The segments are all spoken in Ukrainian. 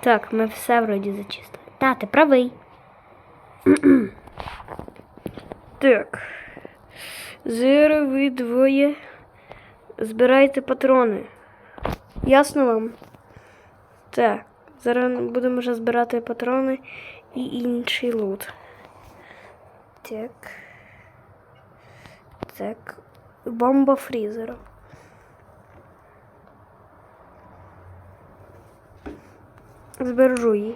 Так, ми все вроді зачистили. Та, ти правий. так. Зараз ви двоє збирайте патрони. Ясно вам? Так. Зараз будемо вже збирати патрони і інший лут. Так. Так. Бомба фрізера. Збережу її.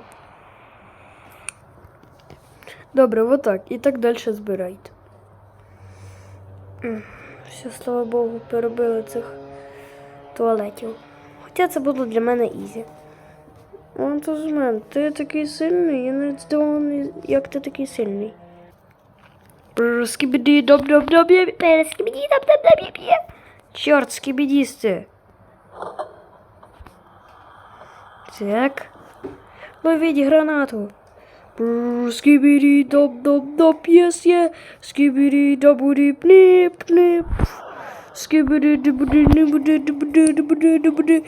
Добре, отак. І так далі збирайте. Все, слава Богу, перебили цих туалетів. Хоча це було для мене ізі. Он то з мене, ти такий сильний, я не здивований, як ти такий сильний. Скібіді доб доб доб Скібіді доб доб доб Чорт, скібідісти. Так. Ловіть гранату. Скібіді доб доб доб єс є. Скібіді добуді пнип пнип. Скібіді дебуді небуді дебуді дебуді дебуді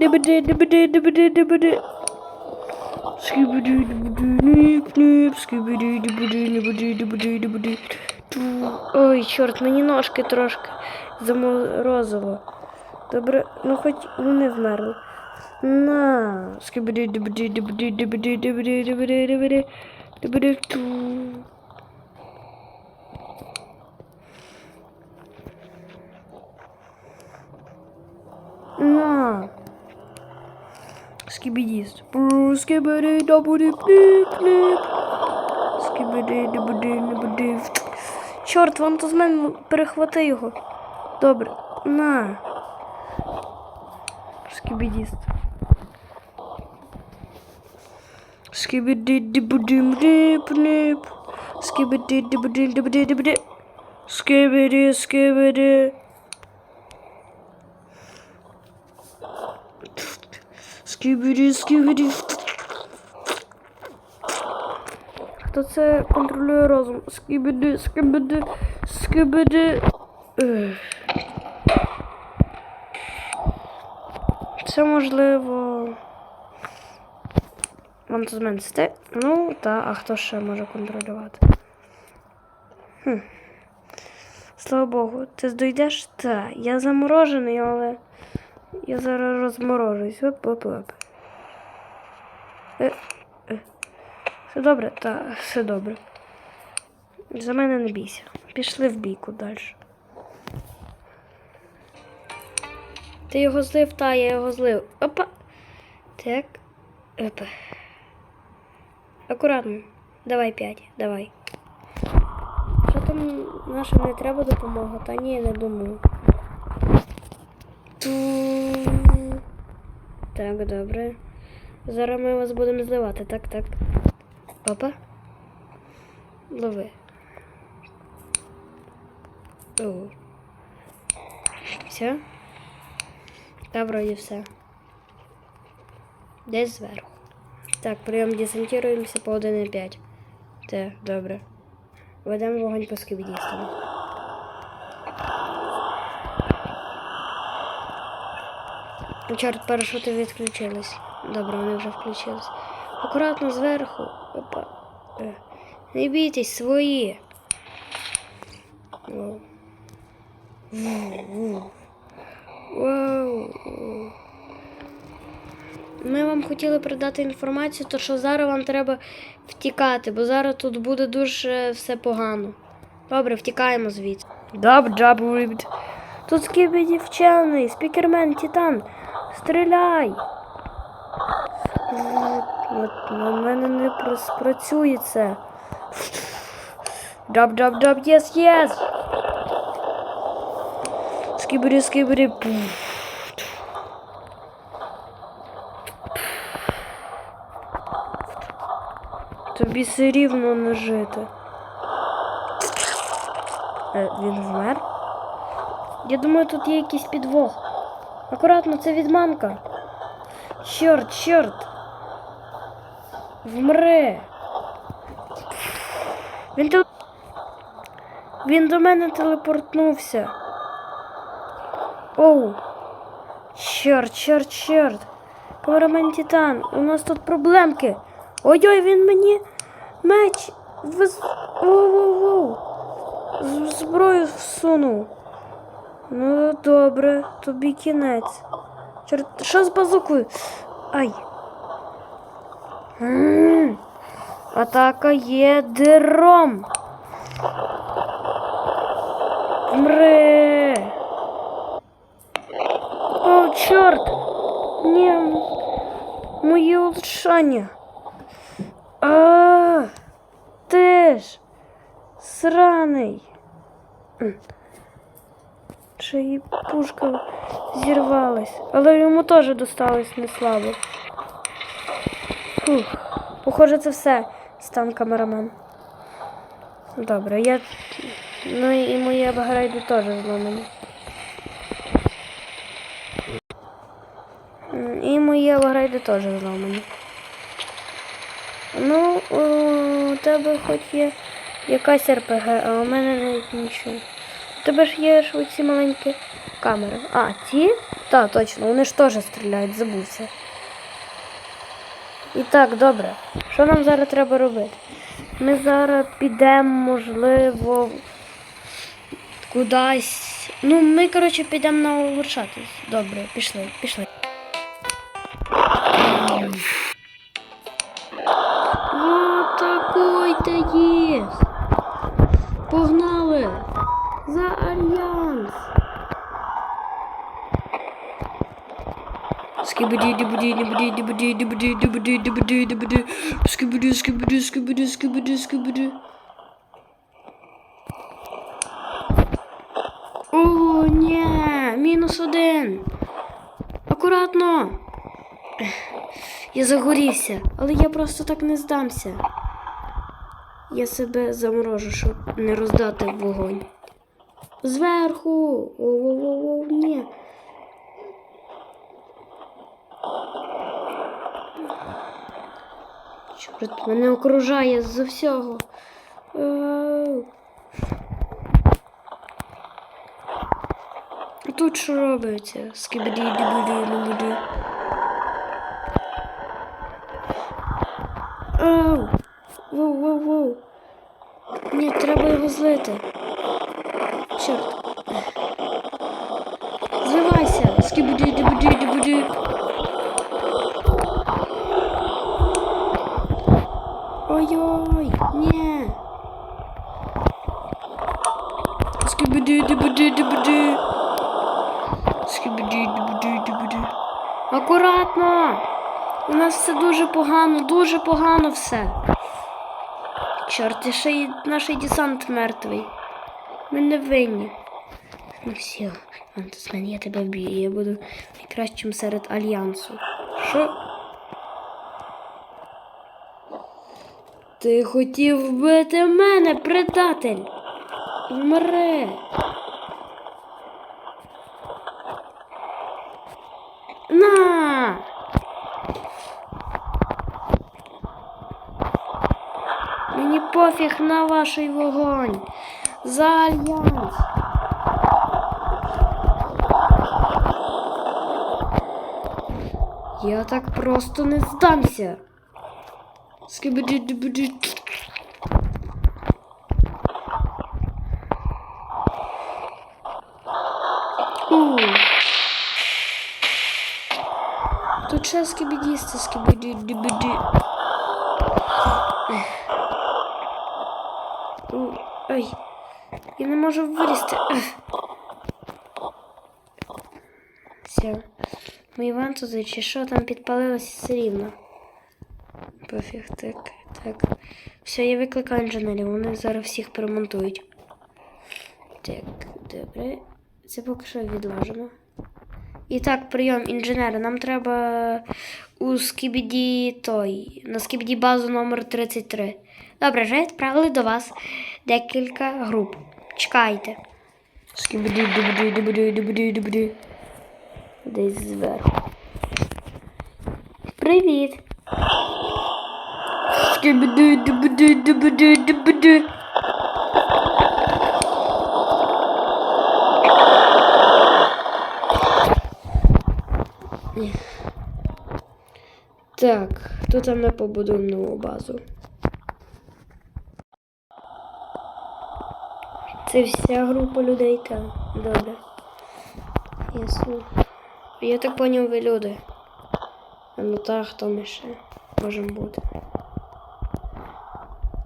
дебуді дебуді дебуді дебуді Скибиди дибуди нип нип, скибиди дибуди нибуди дибуди дибуди. Ту. Ой, чорт, мені ножки трошки заморозило. Добре, ну хоч вони вмерли. На. На. Скибидіст. Скибиди добуди пліп. Скибиди добуди небуди. Чорт, вон то з мене перехвати його. Добре. На. Скибидіст. Скибиди скибиди. Скибиди, скибиди. Хто це контролює розум? Скибиди. Ех. Це можливо. Вам тут зменшити? Ну, та, а хто ще може контролювати? Хм. Слава Богу, ти дойдеш? Та, я заморожений, але. Я зараз розморожусь. Оп, оп, оп. Е, е. Все добре? Так, все добре. За мене не бійся. Пішли в бійку далі. Ти його злив, та я його злив. Опа. Так. Опа. Акуратно. Давай п'ять, давай. Що там нашим не треба допомога? Та ні, не думаю. Так, добре. Зараз ми вас будемо зливати. Так, так. Опа. Лови. О. Все? Та вроді все. Десь зверху. Так, прийом десантуємося по 1,5. Те, добре. Ведемо вогонь по скибідістам. Ну, Чорт, парашути відключились. Добре, вони вже включились. Акуратно зверху. Опа. Е. Не бійтесь, свої. Ми вам хотіли передати інформацію, то що зараз вам треба втікати, бо зараз тут буде дуже все погано. Добре, втікаємо звідси. Добре, добре. Тут скибіді вчений, спікермен, Титан. Стріляй! От, на мене не прос- працює це. Даб, даб, даб, єс, єс! Скибері, скибері. пф. Тобі все рівно не жити. Е, він вмер? Я думаю, тут є якийсь підвох. Акуратно, це відманка. Чорт, чорт. Вмре. Він до... Він до мене телепортнувся. Оу. Чорт, чорт, чорт. Камерамен Титан, у нас тут проблемки. Ой-ой, він мені меч вз... Воу-воу-воу. Зброю всунув. Ну, добре, тобі кінець. Чорт, що з базукою? Ай. Атака є диром. Мре. О, чорт! Ні, м- моє улучшання. А, ти ж сраний. Ще і пушка зірвалась, але йому теж досталось не слабо. Фух. Похоже, це все, стан камерамен. Добре, я. Ну і мої апгрейди теж зламані. І мої апгрейди теж зламані. Ну, у тебе хоч є якась РПГ, а у мене навіть нічого. У тебе ж є ж оці маленькі камери. А, ті? Так, точно, вони ж теж стріляють, забувся. І так, добре. Що нам зараз треба робити? Ми зараз підемо, можливо, кудись. Ну, ми, коротше, підемо на улучшатись. Добре, пішли, пішли. Погнали! За альянс! Скибиди, дибиди, дибиди, дибиди, дибиди, дибиди, дибиди, дибиди. Скибиди, скибиди, скибиди, скибиди, скибиди. О, ні, мінус один. Акуратно. Я загорівся, але я просто так не здамся. Я себе заморожу, щоб не роздати вогонь. Зверху. О-о-о-о, ні. Чорт, мене окружає з всього. Тут що робиться? Скибиді, дибиді, либиді. Ау! Воу, воу, воу. Ні, треба його злити. Чорт. Зливайся! Скибиді, дибиді, дибиді. Ой-ой, ні. Скибиди, дибиди, дибиди. Скибиди, дибиди, дибиди. Акуратно. У нас все дуже погано, дуже погано все. Чорт, і ще й наш десант мертвий. Ми не винні. Ну все, Антисмен, я тебе вб'ю. Я буду найкращим серед альянсу. Що? Ти хотів вбити мене, предатель. Вмре. На. Мені пофіг на ваш вогонь. За альянс. Я так просто не здамся. Скибиди-дибиди. Тут ще скибидісти, скибиди-дибиди. Ай, я не можу вилізти. Все. Мої вантузи чи що там підпалилося все рівно. Пофіг, так, так. Все, я викликаю інженерів, вони зараз всіх перемонтують. Так, добре. Це поки що відложимо. І так, прийом інженера. Нам треба у скібіді той. На скібіді базу номер 33. Добре, вже відправили до вас декілька груп. Чекайте. Скібіді, дубіді, дубіді, дубіді, дубіді. Десь зверху. Привіт. Скібіді, дубіді, дубіді, дубіді. Так, тут ми побудуємо нову базу. Це вся група людей, так. Добре. Ясно. Я так поняв, ви люди. Ну так, хто ми ще можемо бути.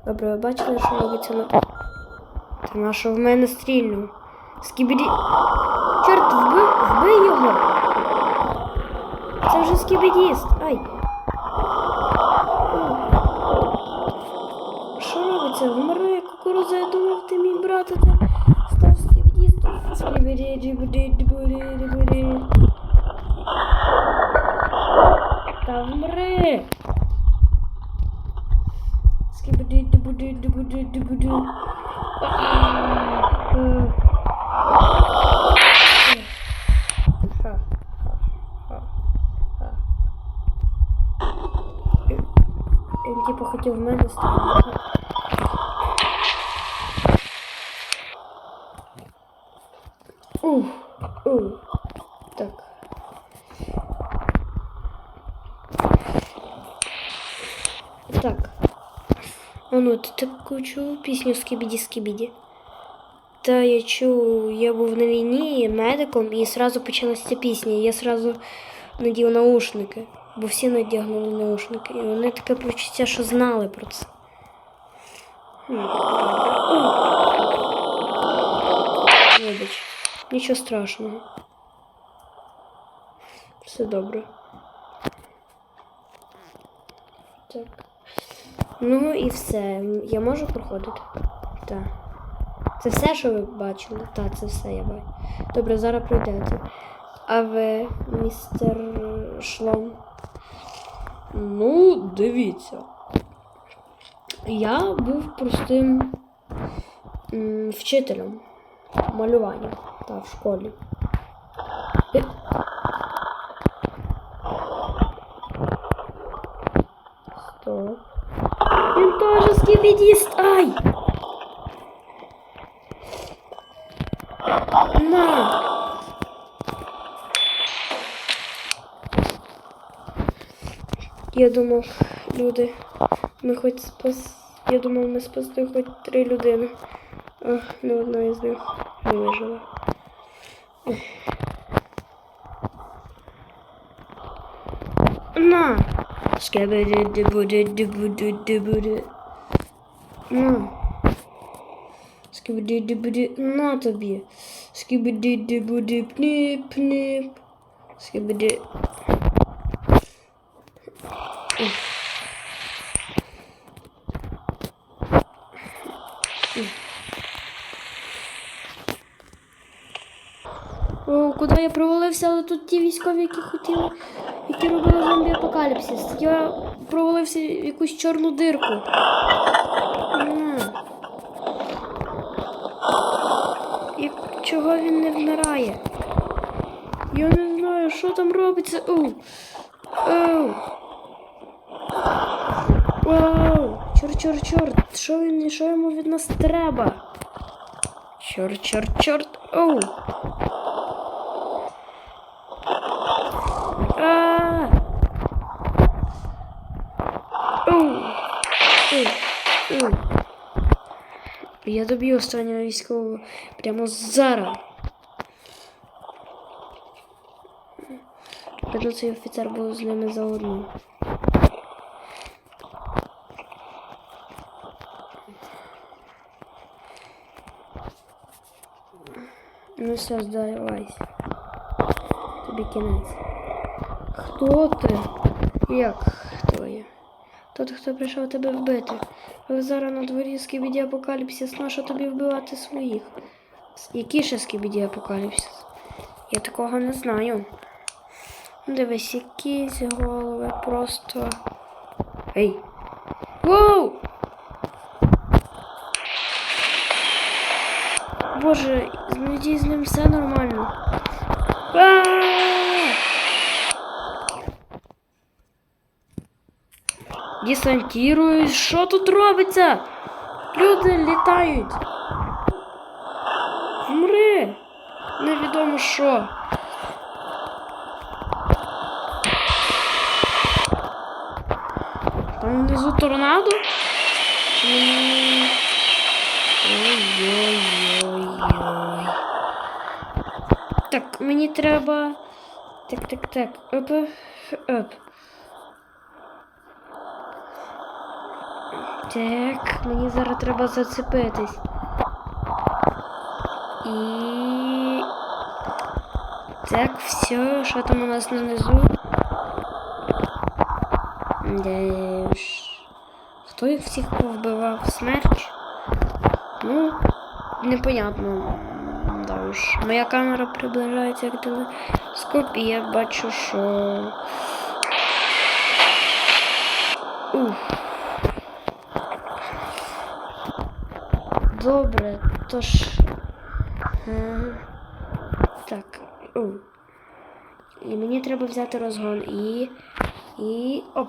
Добре, ви бачили, що робиться на. Та на що в мене стрільнув? Скібіді. Чорт, вбий, вбий його! Це вже скібідіст. Ай. Що робиться? Вмирає кукуруза, я думав, ти мій брат, а ти став скібідістом. Скібіді, дібіді, дібіді, дібіді. Та вмри! Скібіді, дібіді, дібіді, дібіді. Ха. Він типу хотів в мене стріляти. Ух, ух. Так. Так. А ну, ти таку чув пісню Скібіді Скібіді? Та я чув, я був на війні медиком і одразу почалася ця пісня. Я одразу надів наушники, бо всі надягнули наушники. І вони таке почуття, що знали про це. О! Вибач, нічого страшного. Все добре. Так. Ну і все. Я можу проходити? Так. Це все, що ви бачили? Так, це все я бачу. Добре, зараз пройдете. А ви, містер Шлом? Ну, дивіться. Я був простим м, вчителем малювання та в школі. Е. Стоп. Він скібідіст. Ай! На! Я думав, люди, ми хоч спас. Я думав, ми спасли хоч три людини. А не одна із них не вижила. На! Дибуди. На. Скибиди дибуди на тобі. Скибиди дибуди пнип пнип. Скибиди. О, куди я провалився, але тут ті військові, які хотіли, які робили зомбі апокаліпсис. Я провалився в якусь чорну дирку. На. І чого він не вмирає? Я не знаю, що там робиться. Оу. Оу. Оу. Чорт, чорт, чорт! Що він, що йому від нас треба? Чорт, чорт, чорт! Оу! А! Оу! Оу! Оу! Я доб'ю останнього військового прямо зараз. Певно, цей офіцер був з ними заодно. Ну все, здавайся. Тобі кінець. Хто ти? Як хто я? Тот, хто прийшов тебе вбити. Але зараз на дворі скібіді апокаліпсис, нащо тобі вбивати своїх? Який ще скібіді апокаліпсис? Я такого не знаю. Дивись, якісь голови просто. Ей! Воу! Боже, надіюсь, з ним все нормально. А! Десантіруюсь. Що тут робиться? Люди літають. Вмри. Невідомо що. Там внизу торнадо? Ой-ой-ой-ой. Так, мені треба. Так, так, так. Оп, оп. Так, мені зараз треба зацепитись. І. Так, все, що там у нас нанизу? Де ж. Хто їх всіх повбивав? Смерч? Ну, непонятно. Да уж. Моя камера приближається як телескоп, я бачу, що. Уф. Добре, тож. Ага. Так. У. І мені треба взяти розгон і. І. Оп.